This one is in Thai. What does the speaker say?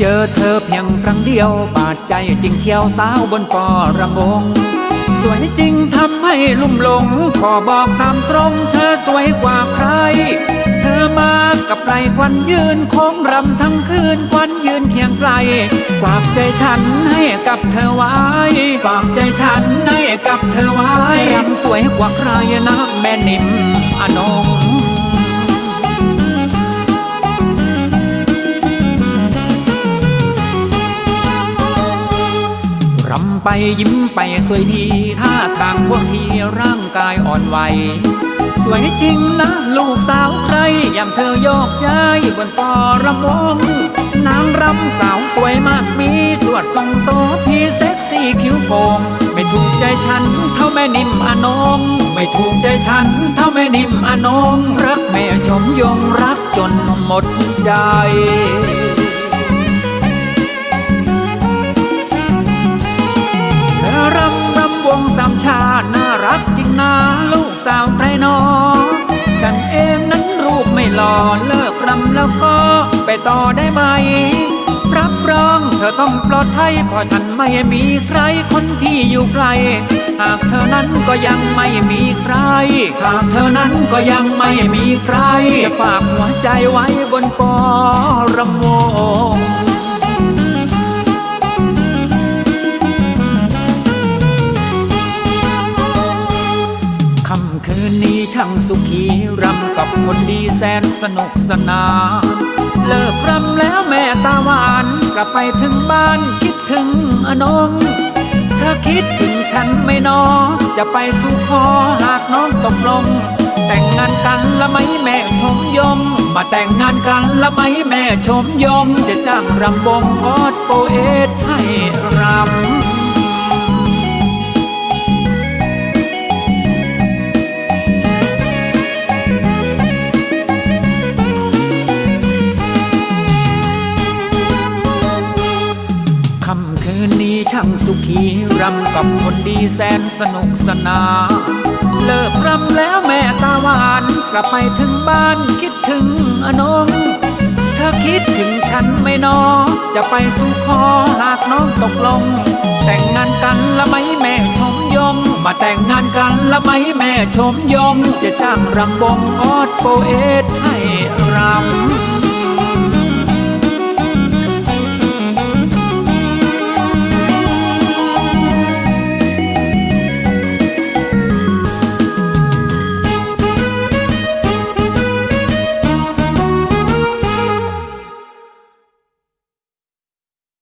เจอเธอเพียงครั้งเดียวบาดใจจริงเชียวสาวบนปอระงงสวยจริงทำให้ลุ่มหลง ขอบอกตามตรงเธอสวยกว่าใคร เธอมากับไรควันยืนโค้งรำทั้งคืนควันยืนเคียงไกลฝากใจฉันให้กับเธอไว้ฝากใจฉันให้กับเธอไว้รำสวยกว่าใครนะแม่นิ่มอนงำไปยิ้มไปสวยดีท่าทางพวกที่ร่างกายอ่อนไหวสวยจริงนะลูกสาวใครยางเธอโยกย้ายบนปอระวงนางรำสาวสวยมากมีสวดทรงโซพีเซ็กซี่คิ้วโป่งไม่ถูกใจฉันเท่าแม่นิ่มอนงไม่ถูกใจฉันเท่าแม่นิ่มอนงรักแม่ชมยงรักจนหมดใจาติน่ารักจริงนะลูกสาวไพรนอ ฉันเองนั้นรูปไม่หล่อเลิกรำแล้วก็ไปต่อได้ไหม รับรองเธอต้องปลอดภัยเพราะฉันไม่มีใครคนที่อยู่ไกล หากเธอนั้นก็ยังไม่มีใคร หากเธอนั้นก็ยังไม่มีใคร จะฝากหัวใจไว้บนปอระวง นี้ช่างสุขีรำกับคนดีแสนสนุกสนาน เลิกรำแล้วแม่ตาหวาน กลับไปถึงบ้านคิดถึงอนงเธอคิดถึงฉันไม่นอ จะไปสู่ขอหากน้องตกลง แต่งงานกันละไหมแม่ชมยงมาแต่งงานกันละไหมแม่ชมยงจะจ้างรำวงออดโปเอตให้รำำคืนนี้ช่างสุขีรำกับคนดีแสนสนุกสนานเลิกรำแล้วแม่ตาหวานกลับไปถึงบ้านคิดถึงอนงเธอคิดถึงฉันไม่นอ จะไปสู่ขอหากน้องตกลง แต่งงานกันละไหมแม่ชมยง มาแต่งงานกันละไหมแม่ชมยง จะจ้างรำวงออดโปเอตให้รำ